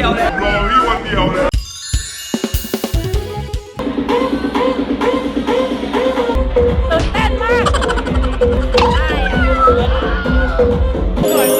ียวเลยรอพี่วันเดียวเลยตื่นเต้นมากได้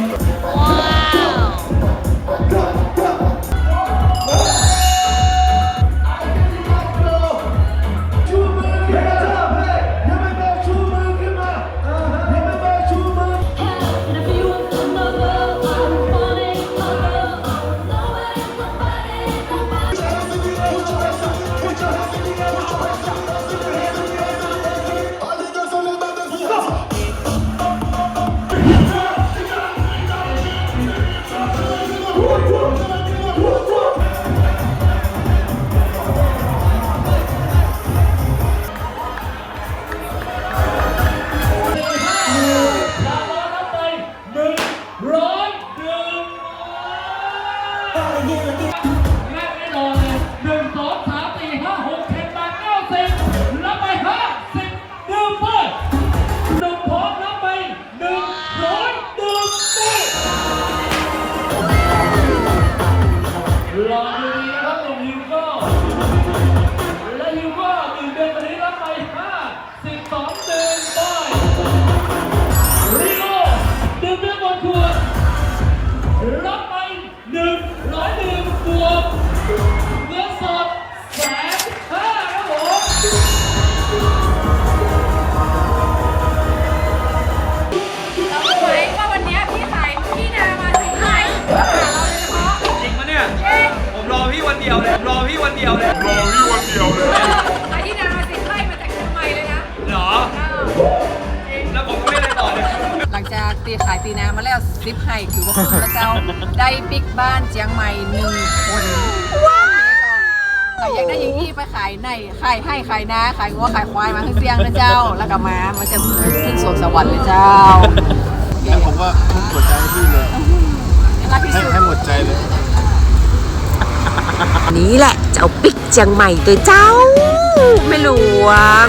ตีขายตีน้ำมาแล้วซิปให้คือว่าคุณเจ้าได้ปิกบ้านเจียงใหม่หนึ่งคนอยากได้ยังงี้ไปขายในขายให้ขายนาขายงัวขายควายมาขึ้เสียงนะเจ้า แล้วก็มามันจะขึ้นสวนสวรรค์เลยเจ้าแล้วผมว่าผมกดใจพี่เลยให้ให้หมดใจเลย นี่แหละเจ้าปิกเจียงใหม่ตัวเจ้า ไม่หลวง